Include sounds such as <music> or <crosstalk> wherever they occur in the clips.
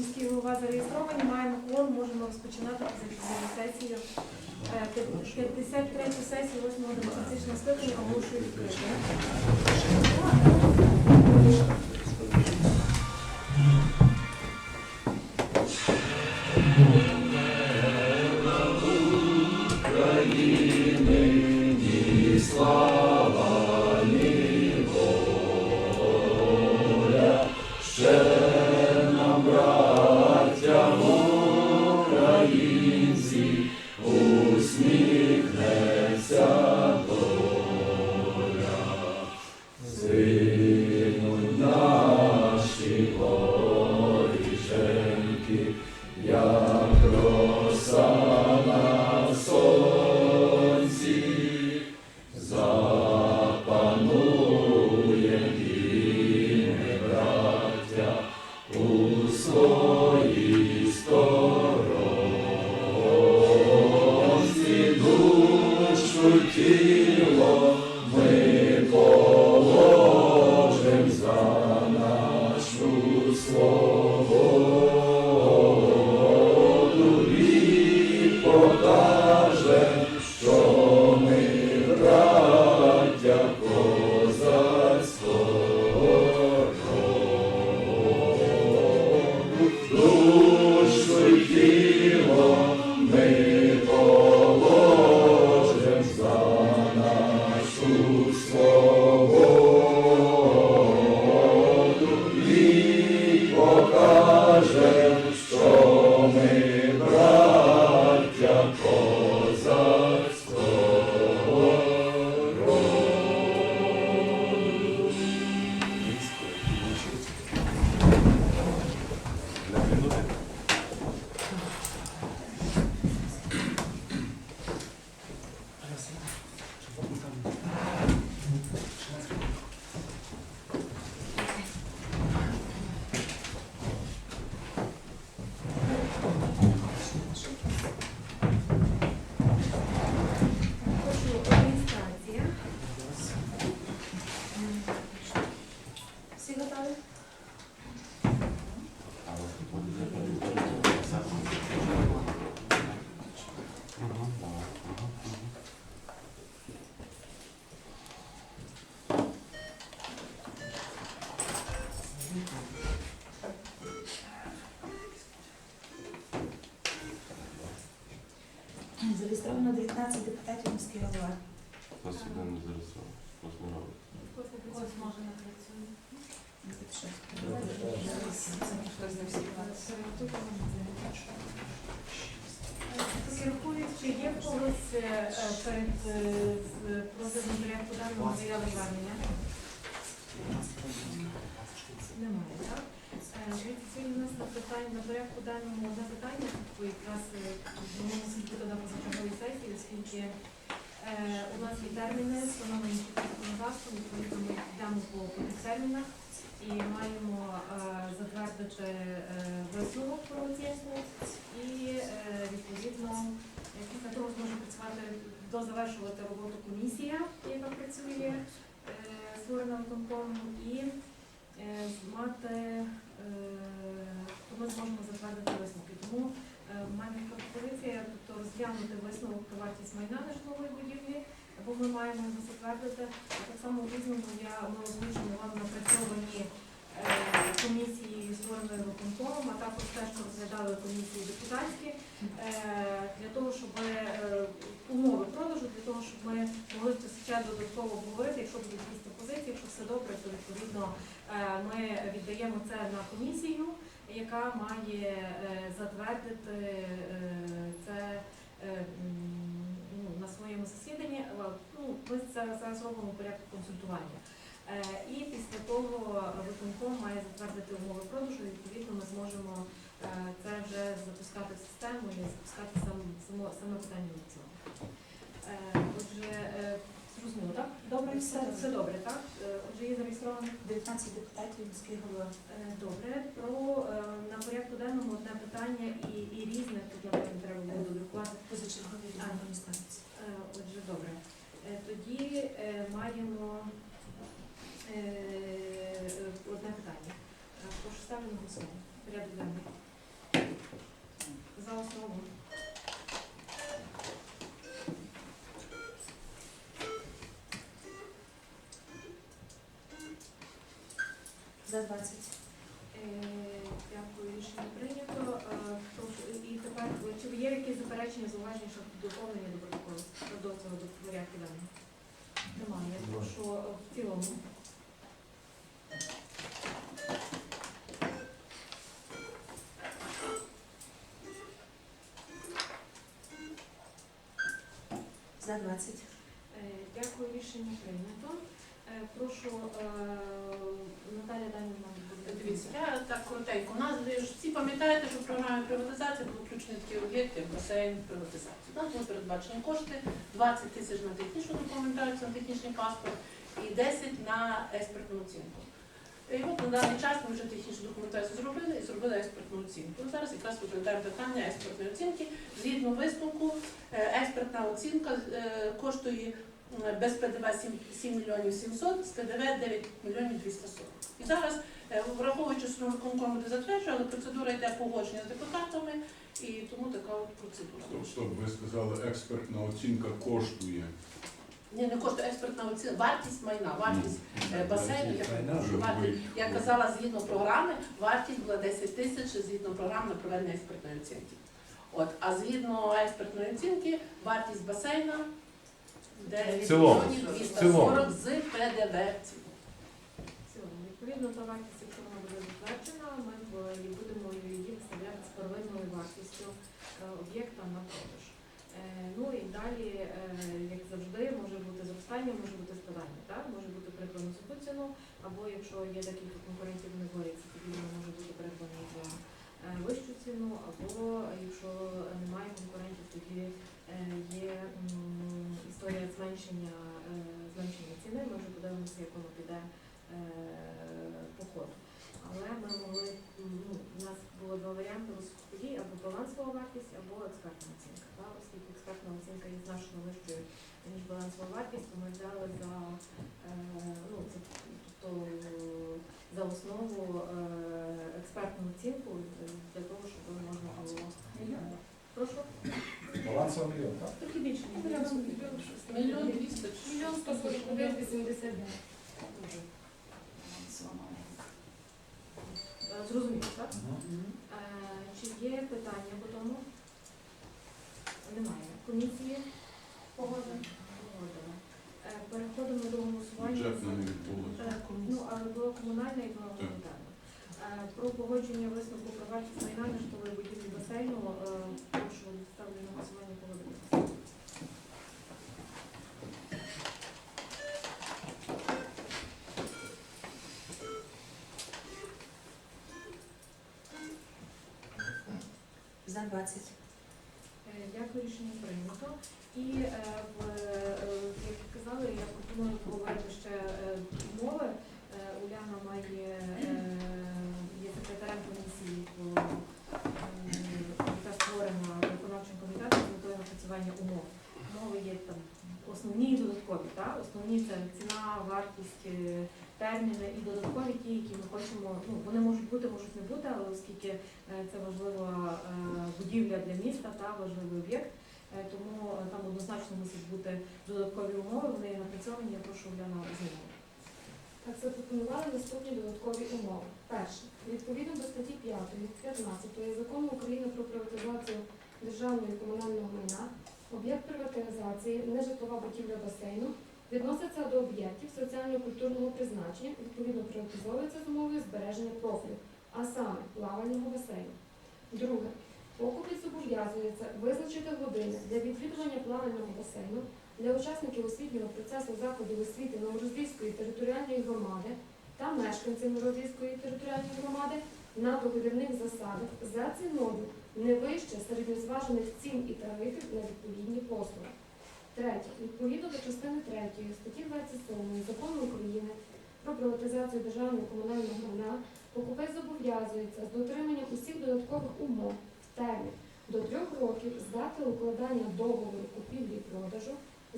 міський голова зареєстровані, маємо кворум, можемо розпочинати сесію. Е, п'ят- 53 сесію 8 демократичного скликання оголошую відкритою. Зареєстровано 19 депутатів міської голови. Нас сюди не зареєстровано. Кожна може Рахують? Немає, так? У нас на порядку денному одне якраз воно на позачерговій сесії, оскільки у нас є терміни, встановлені законодавством, відповідно ми йдемо по термінах і маємо е, затвердити е, висновок про оцінку і е, відповідно після того зможе працювати дозавершувати роботу комісія, яка працює е, створена виконкомом, і мати то ми зможемо затвердити висновки. Тому в мене пропозиція тобто розглянути висновок про вартість майна на житлової будівлі, бо ми маємо його затвердити. Так само в різному я ми озвучимо вам напрацьовані е, комісії створеної виконкомом, а також те, що розглядали комісії депутатські, е, для того, щоб е, умови продажу, для того, щоб ми могли ще додатково обговорити, якщо будуть якісь пропозиції, якщо все добре, то відповідно ми віддаємо це на комісію, яка має затвердити це е, м, ну, на своєму засіданні. Е, Ну, ми це зараз робимо порядку консультування. Е, І після того виконком має затвердити умови продажу, і відповідно ми зможемо е, це вже запускати в систему і запускати сам, само, саме питання аукціону. Е, Отже, зрозуміло, так? Добре, все, все добре, так? Отже, є зареєстровано 19 депутатів міський голова. Добре, про на порядку денному одне питання і, і різне, тут я потім треба буде додатувати. Позачергові Отже, добре. Е, Тоді е, маємо е, одне питання. Прошу ставлю на голосування. Порядок денний. За основу. За 20. Е, Дякую, рішення прийнято. І тепер, чи є якісь заперечення, зауваження щодо доповнення до протоколу до Немає. Немає. Прошу е, в цілому. За 20. Е, Дякую, рішення прийнято. Е, Прошу е, Наталя Данівна. Дивіться, я так коротенько. У нас ви ж всі пам'ятаєте, що в програмі приватизації були включені такі об'єкти, басейн приватизації. Нас були передбачені кошти 20 тисяч на технічну документацію, на технічний паспорт і 10 на експертну оцінку. І от на даний час ми вже технічну документацію зробили і зробили експертну оцінку. Зараз якраз розглядаємо питання експертної оцінки. Згідно висновку, е, експертна оцінка коштує без ПДВ 7, 7 мільйонів 700, з ПДВ 9 мільйонів 240. І зараз Е, Враховуючи, що виконком буде затверджує, але процедура йде погодження з депутатами, і тому така от процедура. Стоп, стоп, ви сказали, експертна оцінка коштує. Ні, не коштує експертна оцінка, вартість майна, вартість е, басейну. я казала, згідно програми, вартість була 10 тисяч згідно програми на проведення експертної оцінки. От, а згідно експертної оцінки, вартість басейна 9 цілому. мільйонів В 240 з ПДВ. В цілому. Відповідно до вартості, якщо вона буде затверджена, ми в- і будемо її виставляти з первинною вартістю е, об'єкта на продаж. Е, Ну і далі, е, як завжди, може бути зростання, може бути спадання. Так? Може бути придбано за ціну, або якщо є декілька конкурентів, вони борються, тоді вона може бути придбана за е, вищу ціну, або якщо немає конкурентів, тоді е, є історія зменшення, е, зменшення ціни. Ми вже подивимося, як воно піде е, по ходу. Але ми могли, ну, у нас було два варіанти розході, або балансова вартість, або експертна оцінка. Та? Оскільки експертна оцінка є значно вищою, ніж балансова вартість, то ми взяли за, е, ну, це, тобто, за основу е, експертну оцінку для того, щоб можна було. Прошу. Балансова мільйон, так? Трохи більше. Мільйон 200. Мільйон 141 89. Е, Зрозуміло, так? Е, Чи є питання по тому? Немає. Комісії? Погодили. Переходимо до голосування. Бюджетна не відбулося. Ну, але було комунальне і було гуманітарне. Е, Про погодження висновку про вартість майна на житлової будівлі басейну. е, Прошу ставлю на голосування погодитися. За 20. Дякую, рішення прийнято. І е, е, як казали, я пропоную поговорити ще е, умови. Е, Уляна має є секретарем комісії яка створена виконавчим комітетом з метою напрацювання умов. Умови є там основні і додаткові. Так? Основні це ціна, вартість, терміни і додаткові ті, які ми хочемо. Ну вони можуть бути, можуть не бути, але оскільки е, це важлива е, будівля для міста та важливий об'єкт. Е, Тому там однозначно мусять бути додаткові умови, вони напрацьовані, я прошу Уляна ознайомити. Так, запропонували наступні додаткові умови. Перше, відповідно до статті 5, 15 закону України про приватизацію державного і комунального майна, об'єкт приватизації, нежитлова будівля басейну, відноситься до об'єктів соціально-культурного призначення, відповідно приватизовується з умовою збереження профілю, а саме плавального басейну. Друге, покупець зобов'язується визначити години для відвідування плавального басейну для учасників освітнього процесу закладів освіти Новороздільської територіальної громади та мешканців Новороздільської територіальної громади на договірних засадах за ціною не вище середньозважених цін і тарифів на відповідні послуги. Третє. Відповідно до частини 3 статті 27 Закону України про приватизацію державного комунального майна, покупець зобов'язується з дотриманням усіх додаткових умов в термін до трьох років з дати укладання договору купівлі і продажу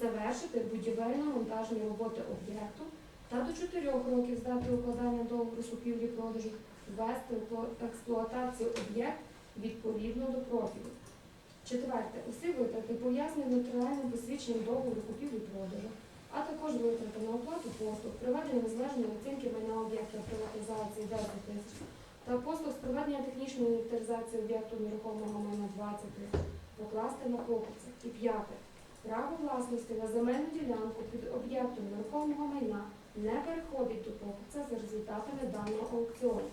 завершити будівельно-монтажні роботи об'єкту та до 4 років з дати укладання договору купівлі-продажу ввести в експлуатацію об'єкт відповідно до профілю. Четверте. Усі витрати пов'язані з нотаріальним посвідченням договору купівлі-продажу, а також витрати на оплату послуг, проведення незалежної оцінки майна об'єкта приватизації 10 тисяч та послуг з проведення технічної інвентаризації об'єкту нерухомого майна 20 тисяч покласти на покупця. І п'яте. Право власності на земельну ділянку під об'єктом нерухомого майна не переходить до покупця за результатами даного аукціону,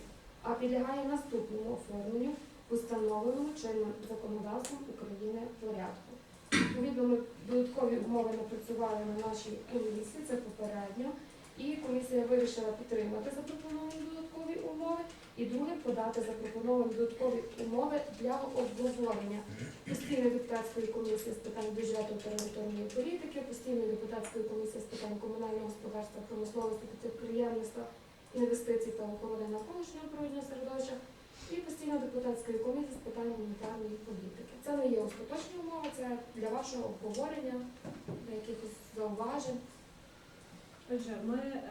а підлягає наступному оформленню установленому чинним законодавством України порядку. Відповідно, ми додаткові умови напрацювали на нашій комісії, це попередньо, і комісія вирішила підтримати запропоновані додаткові умови, і друге подати запропоновані додаткові умови для обговорення. Постійної депутатської комісії з питань бюджету та територіальної політики, постійної депутатської комісії з питань комунального господарства, промисловості, підприємництва, інвестицій та охорони навколишнього природного середовища і постійної депутатської комісії з питань гуманітарної політики. Це не є остаточні умови, це для вашого обговорення, для якихось зауважень. Отже, ми, е,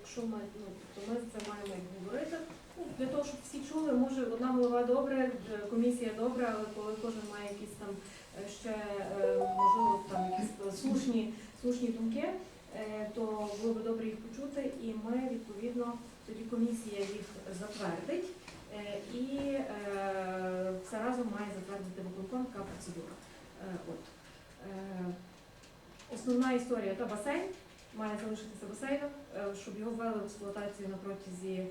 якщо ми, ну, то ми це маємо говорити. Ну, для того, щоб всі чули, може одна голова добре, е, комісія добре, але коли кожен має якісь там е, ще можливо там якісь слушні, слушні думки, то було б добре їх почути, і ми відповідно тоді комісія їх затвердить. Е, І все разом має затвердити виконком така процедура. Е, От. Е, Основна історія то басейн має залишитися басейном, щоб його ввели в експлуатацію на протязі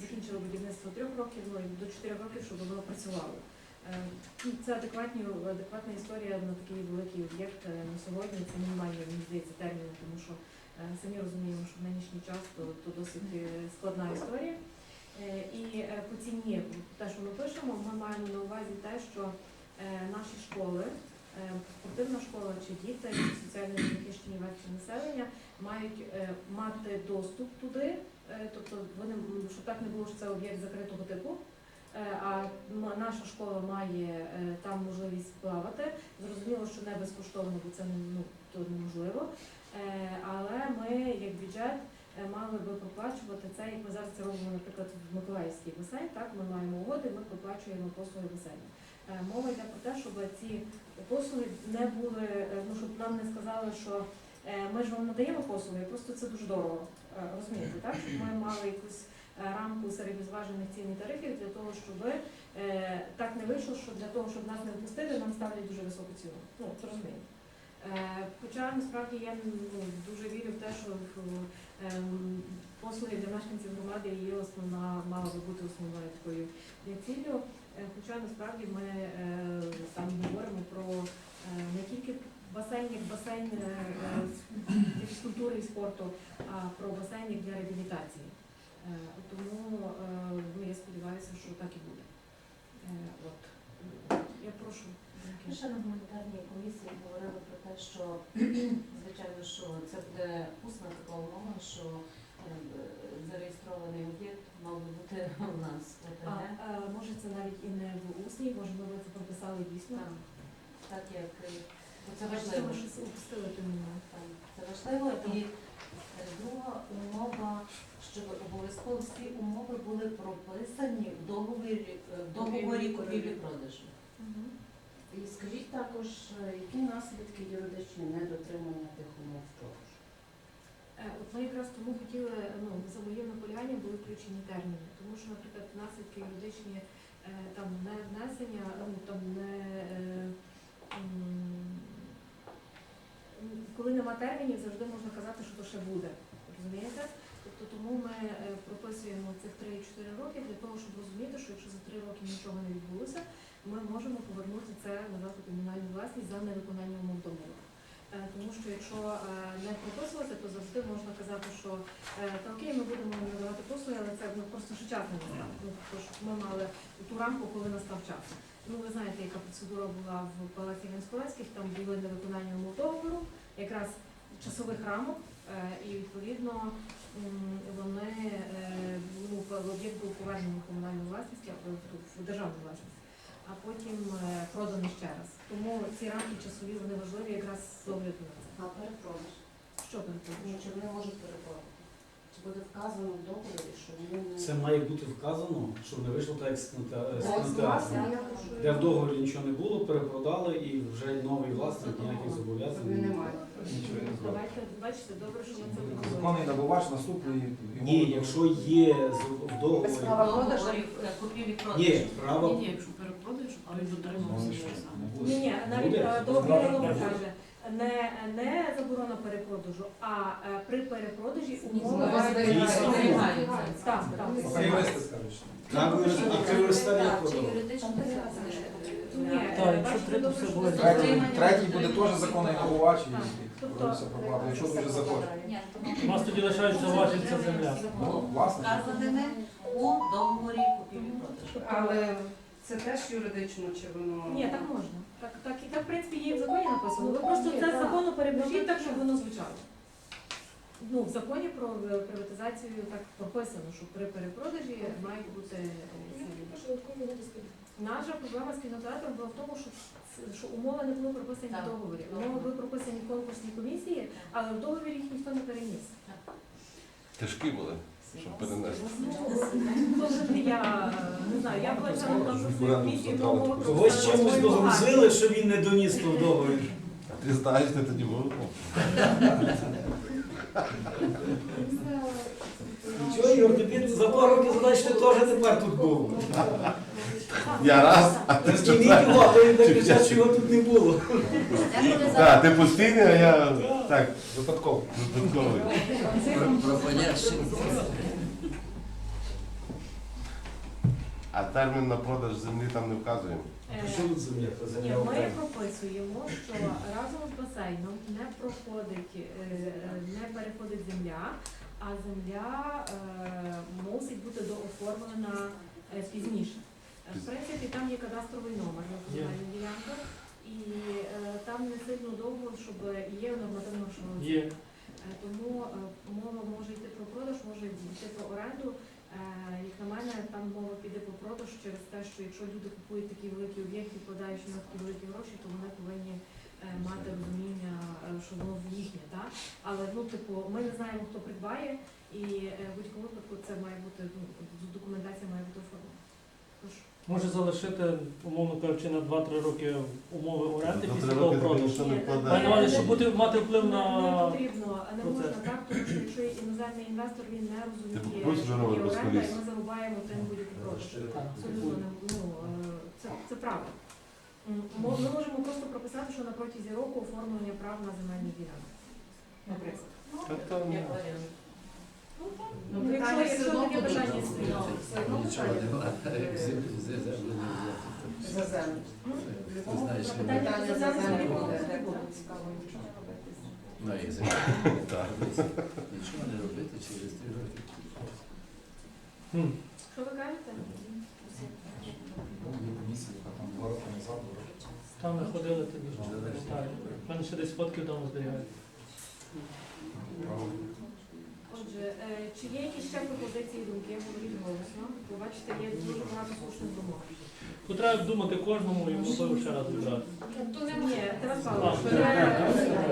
закінчили будівництво трьох років, ну і до чотирьох років, щоб воно працювало. Ну, Це адекватні, адекватна історія на такий великий об'єкт на сьогодні. Це мінімальні, мені здається, терміни, тому що самі розуміємо, що в нинішній час то, то досить складна історія. Е, І е, по ціні, те, що ми пишемо, ми маємо на увазі те, що е, наші школи, спортивна школа чи діти, чи соціально захищені верстви населення мають мати доступ туди, тобто вони щоб так не було, що це об'єкт закритого типу. А наша школа має там можливість плавати. Зрозуміло, що не безкоштовно, бо це ну, то неможливо. Але ми, як бюджет, мали би проплачувати це, як ми зараз це робимо, наприклад, в Миколаївський басейн. Так, ми маємо угоди, ми проплачуємо послуги басейну. Е, Мова йде про те, щоб ці послуги не були, е, ну щоб нам не сказали, що е, ми ж вам надаємо послуги, просто це дуже дорого. Е, Розумієте, так? Щоб ми мали якусь е, рамку середньозважених цін і тарифів для того, щоб е, так не вийшло, що для того, щоб нас не впустити, нам ставлять дуже високу ціну. Ну, розумієте. Е, Хоча насправді я ну, дуже вірю в те, що ем, послуги для мешканців громади є основна, мала би бути основною такою е, ціллю. Е, Хоча насправді ми е, там говоримо про е, не тільки басейн як басейн е, е, фізкультури і спорту, а про басейн для реабілітації. Е, Тому е, ну, я сподіваюся, що так і буде. Е, От. Я прошу. Ми ще на гуманітарній комісії говорили про те, що <clears throat> звичайно, що це буде усна така умова, що е, зареєстрований об'єкт мав би бути у нас в А, е, може це навіть і не в усній, може ми це прописали дійсно. Так, так як це Це важливо. ми упустили. Там, Це важливо. І е, друга умова, щоб обов'язково всі умови були прописані в договорі, в договорі купівлі-продажу. І скажіть також, е, які наслідки юридичні недотримання тих умов ж? Е, От ми якраз тому хотіли, ну, за моїм наполяганням були включені терміни, тому що, наприклад, наслідки юридичні е, там не внесення, ну там не коли нема термінів, завжди можна казати, що то ще буде. Розумієте? Тобто тому ми прописуємо цих 3-4 роки для того, щоб розуміти, що якщо за 3 роки нічого не відбулося, ми можемо повернути це назад у комунальну власність за невиконання умов договору. Е, Тому що якщо е, не прописувати, то завжди можна казати, що е, та окей, ми будемо надавати послуги, але це ну, просто ще час не настав. Ну, тобто, ми мали ту рамку, коли настав час. Ну, ви знаєте, яка процедура була в Палаці Генськолецьких, там були невиконання умов договору, якраз часових рамок, і відповідно вони ну, об'єкт був повернений в комунальну власність, в державну власність, а потім е, проданий ще раз. Тому ці рамки часові вони важливі якраз з огляду на це. А перепродаж? Що? Ну, чи вони можуть переплатити? Чи буде вказано в договорі, що вони не Це має бути вказано, щоб не вийшло так, як з кінотеатром. прошу. Де в договорі нічого не було, перепродали і вже новий власник ніяких зобов'язань. Вони не мають. Нічого не. Давайте, бачите, добре, що ми це Законний набувач наступний. Ні, якщо є в договорі. Без права продажу. купівлі право. Ні, ні, якщо то той дотримався того самого. Ні, ні, навіть е, номер каже, не, не заборона перепродажу, а е, при перепродажі умови Умови зберігаються. зберігаються. Зберігаються. Так, так. Юристи скажуть. А Ні, якщо бачите, все буде. Третій, третій буде теж законний набувач і Тобто, боротися про якщо дуже захоче. У вас тоді лишається ваша ця земля. Ну, власне. Вказане у договорі продажу. Але це теж юридично, чи воно... Ні, так можна. Так, так, і так, в принципі, є і в законі написано. Ви просто це з закону перебіжіть так, щоб воно звучало. Ну, в законі про приватизацію так прописано, що при перепродажі мають бути е. Наша проблема з кінотеатром була в тому, що, що умови не були прописані Так. в договорі. Умови були прописані в конкурсній комісії, але в договорі їх ніхто не переніс. Тяжкі були, щоб перенести. Я не знаю, я була членом конкурсної комісії, тому Когось прописані чимось догрузили, що він не доніс то в договорі. А ти знаєш, ти тоді був? Нічого, Юр, тобі за пару років задач ти теж тепер тут був. Я раз, а Ти що? його, а то він так кричать, що його тут не було. Так, ти постійний, а я так, Випадково. додатковий. А термін на продаж землі там не вказуємо. Е, Що тут земля? Ні, ми прописуємо, що разом з басейном не проходить, е, е, не переходить земля, а земля е, мусить бути дооформлена е, пізніше. В принципі, там є кадастровий номер на земельну ділянку, і е, там не сильно довго, щоб є нормативно, що Є. Е, Тому е, мова може йти про продаж, може йти про оренду. Е, Як на мене, там мова піде про продаж через те, що якщо люди купують такі великі об'єкти, вкладаючи на такі великі гроші, то вони повинні е, мати розуміння, е, що воно їхнє. Так? Але ну, типу, ми не знаємо, хто придбає, і е, в будь-якому випадку це має бути ну, документація має бути оформлена. Може залишити, умовно кажучи, на 2-3 роки умови оренди після три того роки продажу. ніхто не на вкладає. увазі, щоб бути, мати вплив Не на... потрібно, не процес. можна так, тому що якщо є іноземний інвестор, він не розуміє, Ти що є оренда, і ми зарубаємо тим будь-який продаж. Абсолютно не ну, е, це, це правда. М, мо- Ми можемо просто прописати, що на протязі року оформлення прав на земельні ділянки. Наприклад. Та ну, Як варіант. Ну, якщо, якщо таке Питання землю землю не буде. Було цікаво, якщо робити. так. Нічого не робити через три роки. Що ви кажете? Там ми ходили тоді. У мене ще десь фотки вдома зберігаються. Отже, е, чи є якісь ще пропозиції думки, говоріть голосно. Ви бачите, є дуже багато слушних думок. Тут треба думати кожному і можливо ще раз вибрати. То Ні, немає. Тарас Павлович,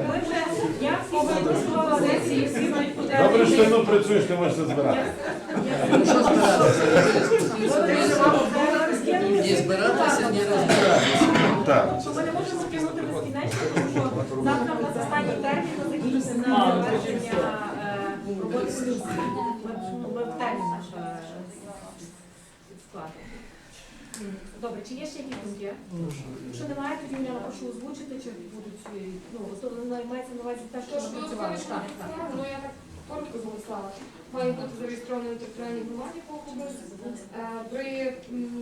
ми вже, я всі зареєструвала сесії, всі мають подати. Добре, що ти ну працюєш, ти можеш це збирати. Ну? Ні збиратися, ні розбиратися. Так. Ми не можемо тягнути безкінечно, тому що завтра у нас останній термін на на завершення. Ми, ну, в термін наш е, складу. Добре, чи є ще якісь думки? Якщо немає, тоді я прошу озвучити, чи будуть, е, ну, мається на увазі те, що ми працювали. ну я так коротко записала. Має бути зареєстрований в територіальній громаді покупець. При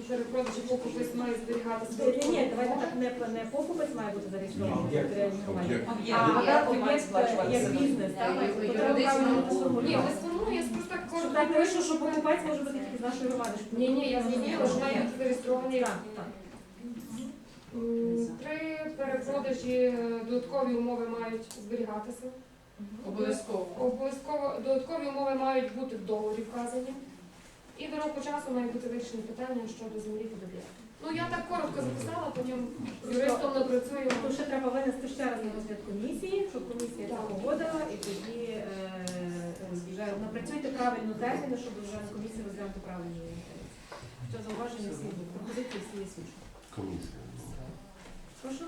перепродажі покупець має зберігатися. Ні, ні, давайте так, не, не покупець має бути зареєстрований в територіальній громаді. А Об'єкт об'єкт як бізнес, так? Як Тобто. Ні, я просто так Щоб вийшло, пишу, що покупець може бути тільки з нашої громади. Ні, ні, я зрозуміла, що має бути зареєстрований. Так. При перепродажі е, додаткові умови мають зберігатися. Обов'язково. Обов'язково додаткові умови мають бути в договорі вказані. І до року часу має бути вирішені питання щодо землі під об'єктом. Ну я так коротко записала, потім з юристом напрацюємо. То ще треба винести ще раз на розгляд комісії, щоб комісія це погодила, і тоді е, вже напрацюйте правильно терміни, щоб вже на комісії розглянути правильні матеріали. Що зауваження всі пропозиції всі є слушні. Комісія. Прошу.